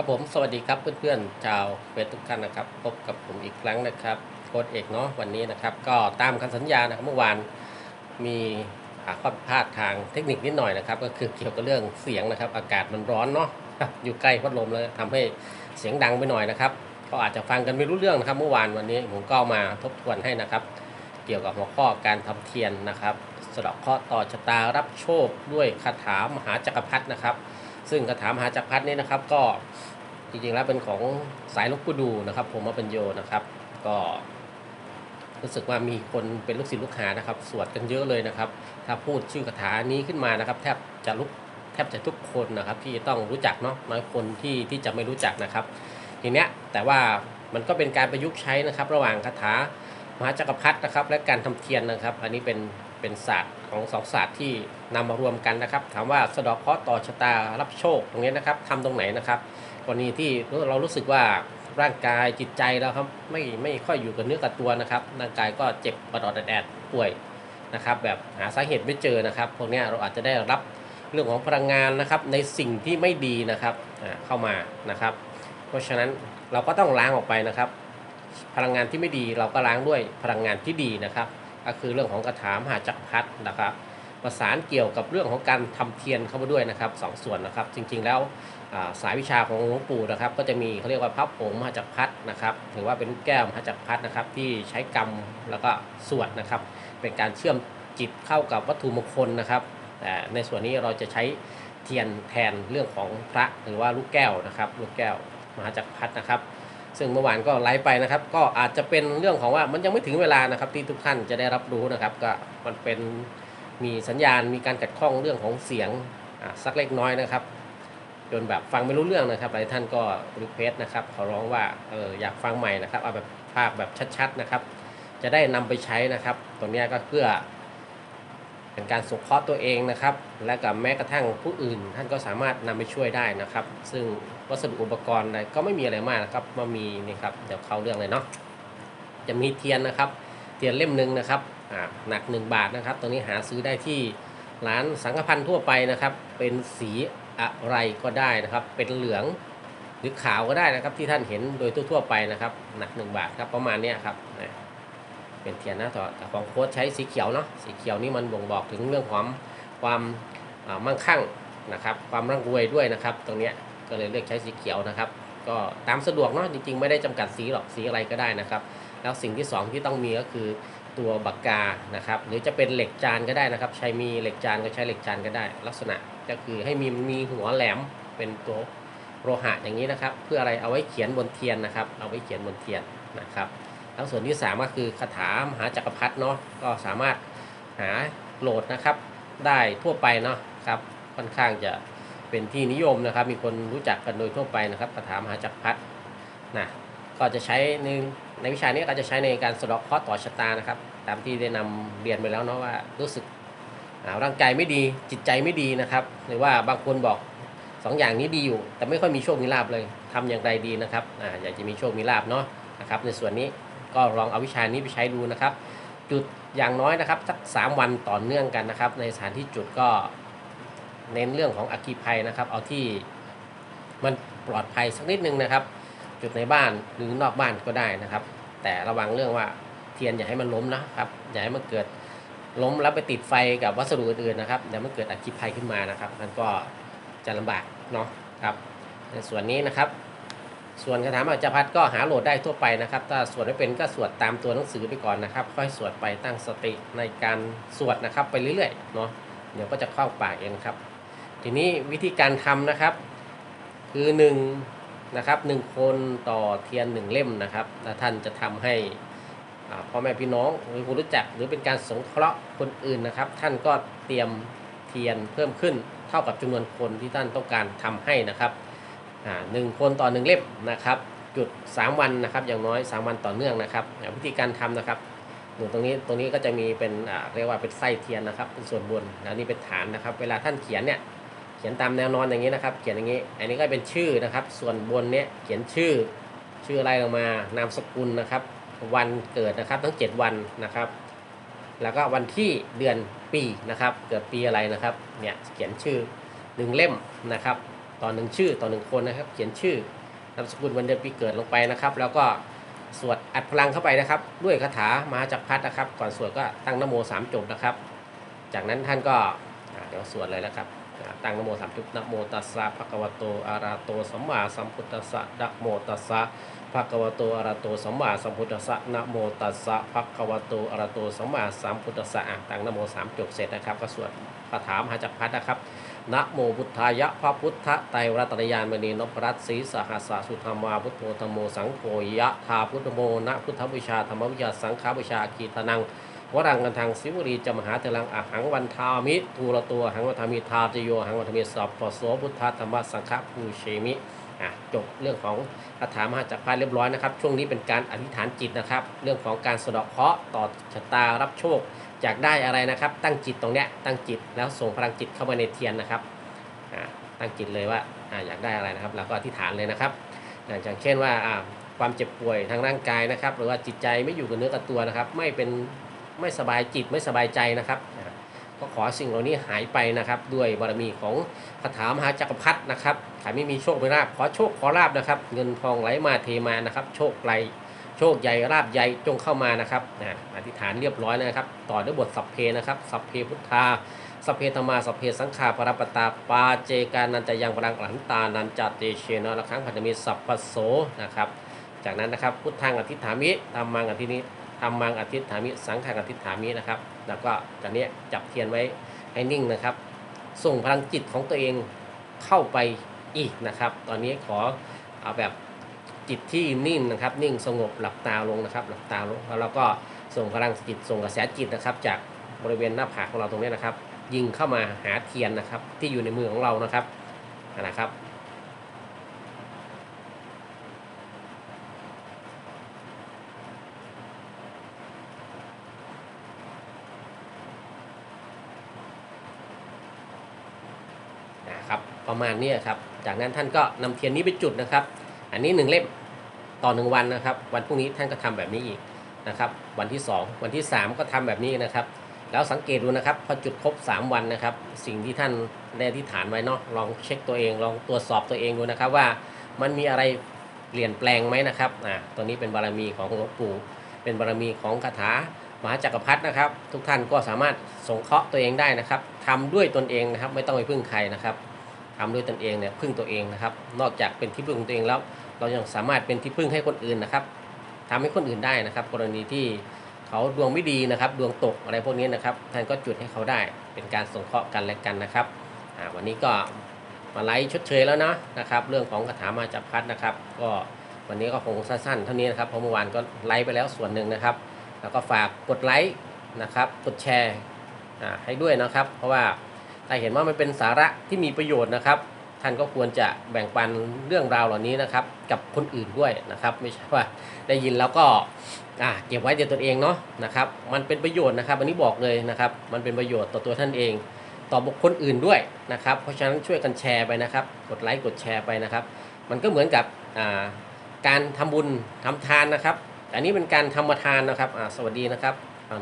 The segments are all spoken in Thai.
ครับผมสวัสดีครับเพื่อนๆชาวเฟซทุกท่านนะครับ พบกับผมอีกครั้งนะครับโค้ดเอกเนาะวันนี้นะครับ ก็ตามคำสัญญานะครับเมื่อวานมีอ่าข้อผิดพลาดทางเทคนิคนิดหน่อยนะครับ ก็คือเกี่ยวกับเรื่องเสียงนะครับ อากาศมันร้อนเนาะอยู่ใกล้พัดลมเลยทำให้เสียงดังไปหน่อยนะครับก็อาจจะฟังกันไม่รู้เรื่องนะครับ เมื่อวานวันนี้ผมก็มาทบทวนให้นะครับ เกี่ยวกับหัวข้อการทำเทียนนะครับสะดาะเคราะห์ต่อชะตารับโชคด้วยคาถามหาจักรพรรดินะครับ ซึ่งคาถามหาจักรพรรดินี้นะครับ ก็จริงๆแล้วเป็นของสายลูกปูดูนะครับผมมาเป็นโยนะครับ ก็รู้สึกว่ามีคนเป็นลูกศิษย์ลูกหานะครับ สวดกันเยอะเลยนะครับ ถ้าพูดชื่อคาถานี้ขึ้นมานะครับ แทบจะลุกแทบจะทุกคนนะครับ ที่ต้องรู้จักเนาะน้อยคนที่ที่จะไม่รู้จักนะครับ ทีเนี้ยแต่ว่ามันก็เป็นการประยุกต์ใช้นะครับ ระหว่างคาถามหาจักรพรรดินะครับ และการทำเทียนนะครับ อันนี้เป็นเป็นศาสตร์ ของสองศาสตร์ที่นำมารวมกันนะครับ ถามว่าสะดอกเคราะห์ต่อชะตารับโชคตรงนี้นะครับทำตรงไหนนะครับกรณีที่เรารู้สึกว่าร่างกายจิตใจเราครับไม่ไม่ค่อยอยู่กับเนื้อกับตัวนะครับร่างกายก็เจ็บปวดแอดป่วยนะครับ แบบหาสาเหตุไม่เจอนะครับพวกนี้เราอาจจะได้รับเรื่องของพลังงานนะครับในสิ่งที่ไม่ดีนะครับเข้ามานะครับ เพราะฉะนั้นเราก็ต้องล้างออกไปนะครับ พลังงานที่ไม่ดีเราก็ล้างด้วยพลังงานที่ดีนะครับ ก็คือเรื่องของคาถามหาจักรพรรดินะครับ ประสานเกี่ยวกับเรื่องของการทำเทียนเข้ามาด้วยนะครับสองส่วนนะครับ จริงๆแล้วสายวิชาของหลวงปู่นะครับ ก็จะมีเขาเรียกว่าพระผงมหาจักรพรรดินะครับถือว่าเป็นลูกแก้วมหาจักรพรรดินะครับ ที่ใช้กรรมแล้วก็สวดนะครับ เป็นการเชื่อมจิตเข้ากับวัตถุมงคลนะครับแต่ในส่วนนี้เราจะใช้เทียนแทนเรื่องของพระหรือว่าลูกแก้วนะครับ ลูกแก้วมหาจักรพรรดินะครับ ซึ่งเมื่อวานก็ไลฟ์ไปนะครับ ก็อาจจะเป็นเรื่องของว่ามันยังไม่ถึงเวลานะครับที่ทุกท่านจะได้รับรู้นะครับ ก็มันเป็นมีสัญญาณมีการขัดข้องเรื่องของเสียงอะสักเล็กน้อยนะครับ จนแบบฟังไม่รู้เรื่องนะครับหลายท่านก็รีเควสนะครับขอร้องว่าเอออยากฟังใหม่นะครับเอาแบบภาคแบบชัดๆนะครับ จะได้นำไปใช้นะครับ ตรงนี้ก็เพื่อ เป็นการสงเคราะห์ตัวเองนะครับ และกับแม้กระทั่งผู้อื่น ท่านก็สามารถนำไปช่วยได้นะครับ ซึ่งวัสดุอุปกรณ์อะไรก็ไม่มีอะไรมากนะครับมามีนี่ครับเดี๋ยวเข้าเรื่องเลยเนาะจะมีเทียนนะครับ เทียนเล่มหนึ่งนะครับอ่าหนัก 1 บาทนะครับตัวนี้หาซื้อได้ที่ร้านสังฆพันธ์ทั่วไปนะครับ เป็นสีอะไรก็ได้นะครับ เป็นเหลืองหรือขาวก็ได้นะครับที่ท่านเห็นโดยทั่วๆไปนะครับ หนัก 1 บาทครับประมาณนี้ครับ เป็นเทียนหน้าต่อแต่ของโค้ดใช้สีเขียวเนาะสีเขียวนี่มันบ่งบอกถึงเรื่องของความอ่ามั่งคั่งนะครับ ความร่ำรวยด้วยนะครับ ตรงนี้ก็เลยเลือกใช้สีเขียวนะครับ ก็ตามสะดวกเนาะจริงๆ ไม่ได้จำกัดสีหรอกสีอะไรก็ได้นะครับ แล้วสิ่งที่สองที่ต้องมีก็คือตัวปากกานะครับ หรือจะเป็นเหล็กจานก็ได้นะครับ ใช้มีเหล็กจานก็ใช้เหล็กจานก็ได้ ลักษณะก็คือให้มีมีหัวแหลมเป็นตัวโลหะอย่างนี้นะครับ เพื่ออะไรเอาไว้เขียนบนเทียนนะครับ เอาไว้เขียนบนเทียนนะครับ แล้วส่วนที่ 3 ก็คือคาถามหาจักรพรรดิเนาะก็สามารถหาโหลดนะครับ ได้ทั่วไปเนาะครับค่อนข้างจะเป็นที่นิยมนะครับ มีคนรู้จักกันโดยทั่วไปนะครับคาถามหาจักรพรรดินะก็จะใช้ในในวิชานี้ก็จะใช้ในการสะเดอกเคราะห์ต่อชะตานะครับ ตามที่ได้นำเรียนไปแล้วเนาะว่ารู้สึกร่างกายไม่ดีจิตใจไม่ดีนะครับ หรือว่าบางคนบอกสองอย่างนี้ดีอยู่ แต่ไม่ค่อยมีโชคมีลาบเลยทำอย่างไรดีนะครับออยากจะมีโชคมีลาบเนาะนะครับ ในส่วนนี้ ก็ลองเอาวิชานี้ไปใช้ดูนะครับ จุดอย่างน้อยนะครับสักสามวันต่อเนื่องกันนะครับ ในสถานที่จุดก็เน้นเรื่องของอัคคีภัยนะครับ เอาที่มันปลอดภัยสักนิดนึงนะครับ จุดในบ้านหรือนอกบ้านก็ได้นะครับ แต่ระวังเรื่องว่าเทียนอย่าให้มันล้มนะครับอย่าให้มันเกิดล้มแล้วไปติดไฟกับวัสดุอื่นๆนะครับเดี๋ยวมันเกิดอัคคีภัยขึ้นมานะครับมันก็จะลำบากเนาะครับในส่วนนี้นะครับ ส่วนคาถามอาจารย์พัดก็หาโหลดได้ทั่วไปนะครับ ถ้าสวดไม่เป็นก็สวดตามตัวหนังสือไปก่อนนะครับ ค่อยสวดไปตั้งสติในการสวดนะครับไปเรื่อยๆเนาะเดี๋ยวก็จะเข้าปากเองครับ ทีนี้วิธีการทำนะครับ คือ1นงนะครับหนึ่งคนต่อเทียนหนึ่งเล่มนะครับแล้วท่านจะทำให้อ่าพ่อแม่พี่น้องหรือผู้รู้จักหรือเป็นการสงเคราะห์คนอื่นนะครับ ท่านก็เตรียมเทียนเพิ่มขึ้นเท่ากับจำนวนคนที่ท่านต้องการทำให้นะครับ หนึ่งคนต่อหนึ่งเล่มนะครับจุด 3 วันนะครับอย่างน้อย 3 วันต่อเนื่องนะครับวิธีการทำนะครับหนูตรงนี้ตรงนี้ก็จะมีเป็นเรียกว่าเป็นไส้เทียนนะครับ เป็นส่วนบนแล้วนี่เป็นฐานนะครับ เวลาท่านเขียนเนี่ยเขียนตามแนวนอนอย่างนี้นะครับ เขียนอย่างนี้ อันนี้ก็เป็นชื่อนะครับ ส่วนบนเนี้ยเขียนชื่อชื่ออะไรลงมานามสกุลนะครับ วันเกิดนะครับทั้ง 7 วันนะครับ แล้วก็วันที่เดือนปีนะครับ เกิดปีอะไรนะครับเนี่ยเขียนชื่อหนึ่งเล่มนะครับ ต่อหนึ่งชื่อต่อหนึ่งคนนะครับ เขียนชื่อนามสกุลวันเดือนปีเกิดลงไปนะครับ แล้วก็สวดอัดพลังเข้าไปนะครับ ด้วยคาถามหาจักรพรรดินะครับ ก่อนสวดก็ตั้งนโมสามจบนะครับ จากนั้นท่านก็เดี๋ยวสวดเลยแล้วครับตั้งนโมสามจบนโมตัสสะภะคะวะโตอะระโตสัมมาสัมพุทธัสสะนะโมตัสสะภะคะวะโตอะระโตสัมมาสัมพุทธัสสะนะโมตัสสะภะคะวะโตอะระโตสัมมาสัมพุทธัสสะอะตั้งนโมสามจบเสร็จนะครับ ก็สวดคาถามหาจักรพรรดินะครับ นะโมพุทธายะพระพุทธไตรรัตนยานมณีนพรัตน์ศรีสหัสสสุธรรมาพุทโธธรรมโมสังโฆยะธาพุทธโมนะพุทธวิชาธรรมวิชาสังฆวิชากีตนังวรังกันทางสิวรีจมหาเถลังอหังวันทามิทูระตัวหังวันทามิทาจโยหังวันทามิสัพพโสพุทธธรรมสังฆภูเชมิอะจบเรื่องของคาถามหาจักรพรรดิเรียบร้อยนะครับ ช่วงนี้เป็นการอธิษฐานจิตนะครับ เรื่องของการสะเดาะเคราะห์ต่อชะตารับโชค อยากได้อะไรนะครับ ตั้งจิตตรงเนี้ยตั้งจิตแล้วส่งพลังจิตเข้ามาในเทียนนะครับอ่าตั้งจิตเลยว่าอาอยากได้อะไรนะครับเราก็อธิษฐานเลยนะครับอย่างเช่นว่าอ่าความเจ็บป่วยทางร่างกายนะครับ หรือว่าจิตใจไม่อยู่กับเนื้อกับตัวนะครับ ไม่เป็นไม่สบายจิตไม่สบายใจนะครับก็ขอสิ่งเหล่านี้หายไปนะครับ ด้วยบารมีของคาถามหาจักรพรรดินะครับใครไม่มีโชคไม่ลาภขอโชคขอลาบนะครับ เงินทองไหลมาเทมานะครับ โชคไกล โชคใหญ่ราบใหญ่จงเข้ามานะครับอ่าอธิษฐานเรียบร้อยนะครับ ต่อด้วยบทสัพเพนะครับ สัพเพพุทธาสัพเพธรรมาสัพเพสังขาปรปตาปาเจกานันจะยังพลังหลันตานันจัตเตเชนะละครั้งพันธมิสัพพโสนะครับจากนั้นนะครับพุทธังอธิษฐามิธรรมังอธินิธรรมังอธิษฐามิสังขังอธิษฐามินะครับ แล้วก็จากนี้จับเทียนไว้ให้นิ่งนะครับ ส่งพลังจิตของตัวเองเข้าไปอีกนะครับ ตอนนี้ขอเอาแบบ จิตที่นิ่งนะครับ นิ่งสงบหลับตาลงนะครับ หลับตาลงแล้วเราก็ส่งพลังจิตส่งกระแสจิตนะครับ จากบริเวณหน้าผากของเราตรงนี้นะครับ ยิงเข้ามาหาเทียนนะครับ ที่อยู่ในมือของเรานะครับนะครับนะครับประมาณนี้ครับ จากนั้นท่านก็นำเทียนนี้ไปจุดนะครับ อันนี้หนึ่งเล่ม ต่อหนึ่งวันนะครับ วันพรุ่งนี้ท่านก็ทำแบบนี้อีกนะครับ วันที่ 2 วันที่ 3 ก็ทำแบบนี้นะครับ แล้วสังเกตดูนะครับ พอจุดครบ 3 วันนะครับ สิ่งที่ท่านได้อธิฐานไว้เนาะลองเช็คตัวเอง ลองตรวจสอบตัวเองดูนะครับว่ามันมีอะไรเปลี่ยนแปลงไหมนะครับอ่าตัวนี้เป็นบารมีของหลวงปู่เป็นบารมีของคาถามหาจักรพรรดินะครับ ทุกท่านก็สามารถสงเคราะห์ตัวเองได้นะครับทำด้วยตนเองนะครับ ไม่ต้องไปพึ่งใครนะครับ ทำด้วยตนเองเนี่ยพึ่งตัวเองนะครับ นอกจากเป็นที่พึ่งของตัวเองแล้ว เรายังสามารถเป็นที่พึ่งให้คนอื่นนะครับทำให้คนอื่นได้นะครับ กรณีที่เขาดวงไม่ดีนะครับ ดวงตกอะไรพวกนี้นะครับท่านก็จุดให้เขาได้เป็นการสงเคราะห์กันและกันนะครับวันนี้ก็มาไลฟ์ชดเชยแล้วนะนะครับ เรื่องของคาถามาจับพัดนะครับ ก็วันนี้ก็คงสั้นๆเท่านี้นะครับเพราะเมื่อวานก็ไลฟ์ไปแล้วส่วนหนึ่งนะครับ แล้วก็ฝากกดไลค์นะครับ กดแชร์ให้ด้วยนะครับ เพราะว่า ถ้าเห็นว่ามันเป็นสาระที่มีประโยชน์นะครับ ท่านก็ควรจะแบ่งปันเรื่องราวเหล่านี้นะครับ กับคนอื่นด้วยนะครับ ไม่ใช่ว่าได้ยินแล้วก็อ่าเก็บไว้ในตัวเองเนาะนะครับ มันเป็นประโยชน์นะครับ อันนี้บอกเลยนะครับ มันเป็นประโยชน์ต่อตัวท่านเอง ต่อบุคคลอื่นด้วยนะครับ เพราะฉะนั้นช่วยกันแชร์ไปนะครับ กดไลค์กดแชร์ไปนะครับ มันก็เหมือนกับอ่าการทำบุญทำทานนะครับอันนี้เป็นการทำมาทานนะครับอ่าสวัสดีนะครับ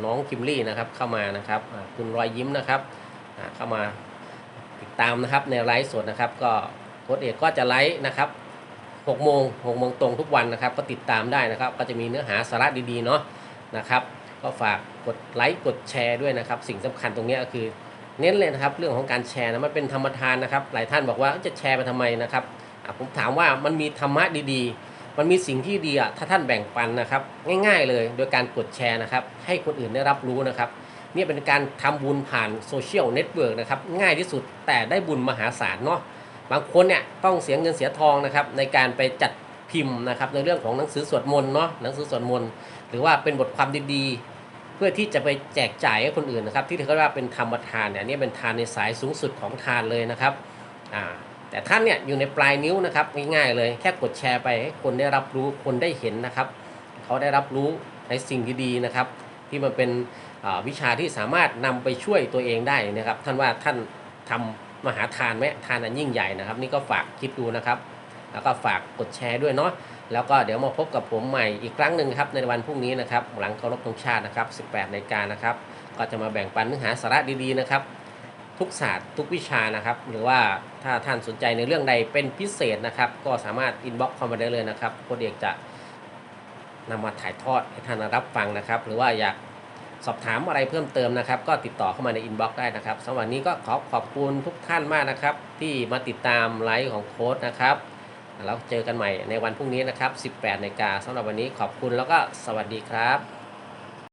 น้องคิมลี่นะครับเข้ามานะครับคุณรอยยิ้มนะครับ เข้ามาติดตามนะครับในไลฟ์สดนะครับ ก็โค้ดเอกก็จะไลฟ์นะครับ6โมง6โมงตรงทุกวันนะครับ ก็ติดตามได้นะครับ ก็จะมีเนื้อหาสาระดีๆเนาะนะครับ ก็ฝากกดไลค์กดแชร์ด้วยนะครับ สิ่งสำคัญตรงนี้ก็คือเน้นเลยนะครับ เรื่องของการแชร์นะมันเป็นธรรมทานนะครับ หลายท่านบอกว่าจะแชร์ไปทำไมนะครับผมถามว่ามันมีธรรมะดีๆ มันมีสิ่งที่ดีอะถ้าท่านแบ่งปันนะครับ ง่ายๆเลยโดยการกดแชร์นะครับ ให้คนอื่นได้รับรู้นะครับ นี่เป็นการทำบุญผ่านโซเชียลเน็ตเวิร์กนะครับง่ายที่สุดแต่ได้บุญมหาศาลเนาะบางคนเนี่ยต้องเสียเงินเสียทองนะครับในการไปจัดพิมพ์นะครับในเรื่องของหนังสือสวดมนต์เนาะหนังสือสวดมนต์หรือว่าเป็นบทความดีๆ เพื่อที่จะไปแจกจ่ายให้คนอื่นนะครับที่เขาเรียกว่าเป็นธรรมทานเนี่ยนี่เป็นทานในสายสูงสุดของทานเลยนะครับอ่าแต่ท่านเนี่ยอยู่ในปลายนิ้วนะครับง่ายๆเลยแค่กดแชร์ไปให้คนได้รับรู้คนได้เห็นนะครับเขาได้รับรู้ในสิ่งดีๆนะครับ ที่มันเป็น วิชาที่สามารถนำไปช่วยตัวเองได้นะครับ ท่านว่าท่านทำมหาทานไหมทานอันยิ่งใหญ่นะครับ นี่ก็ฝากคิดดูนะครับ แล้วก็ฝากกดแชร์ด้วยเนาะแล้วก็เดี๋ยวมาพบกับผมใหม่อีกครั้งหนึ่งครับในวันพรุ่งนี้นะครับ หลังเคารพธงชาตินะครับ 18นาฬิกานะครับ ก็จะมาแบ่งปันเนื้อหาสาระดีๆนะครับ ทุกศาสตร์ทุกวิชานะครับ หรือว่าถ้าท่านสนใจในเรื่องใดเป็นพิเศษนะครับ ก็สามารถอินบ็อกเข้ามาได้เลยนะครับโค้ดเอกจะนำมาถ่ายทอดให้ท่านรับฟังนะครับ หรือว่าอยาก สอบถามอะไรเพิ่มเติมนะครับ ก็ติดต่อเข้ามาในอินบ็อกซ์ได้นะครับสำหรับวันนี้ก็ขอขอบคุณทุกท่านมากนะครับ ที่มาติดตามไลฟ์ของโค้ดนะครับแล้วเจอกันใหม่ในวันพรุ่งนี้นะครับ 18นาฬิกาสำหรับวันนี้ขอบคุณแล้วก็สวัสดีครับ